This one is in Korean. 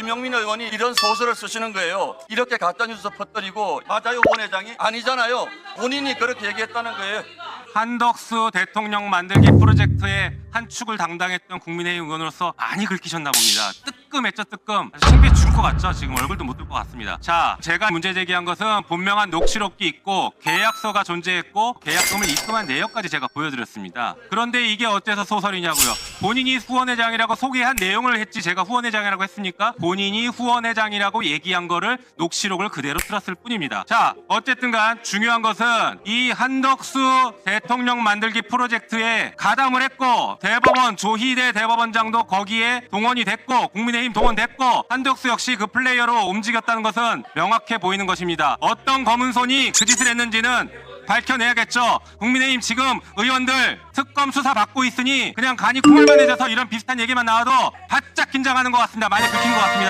김용민 의원이 이런 소설을 쓰시는 거예요. 이렇게 가짜뉴스 퍼뜨리고 맞아요, 원 회장이? 아니잖아요. 본인이 그렇게 얘기했다는 거예요. 한덕수 대통령 만들기 프로젝트의 한 축을 담당했던 국민의힘 의원으로서 많이 긁히셨나 봅니다. 뜨끔했죠, 뜨끔. 신비에 죽을 것 같죠? 지금 얼굴도 못 들 것 같습니다. 자, 제가 문제 제기한 것은 분명한 녹취록이 있고 계약서가 존재했고 계약금을 입금한 내역까지 제가 보여드렸습니다. 그런데 이게 어때서 소설이냐고요? 본인이 후원회장이라고 소개한 내용을 했지 제가 후원회장이라고 했습니까? 본인이 후원회장이라고 얘기한 거를 녹취록을 그대로 틀었을 뿐입니다. 자, 어쨌든 간 중요한 것은 이 한덕수 대통령 만들기 프로젝트에 가담을 했고 대법원 조희대 대법원장도 거기에 동원이 됐고 국민의 힘 동원됐고 한덕수 역시 그 플레이어로 움직였다는 것은 명확해 보이는 것입니다. 어떤 검은 손이 그 짓을 했는지는 밝혀내야겠죠. 국민의힘 지금 의원들 특검 수사 받고 있으니 그냥 간이 콩알만 내져서 이런 비슷한 얘기만 나와도 바짝 긴장하는 것 같습니다. 많이 긁힌 것 같습니다.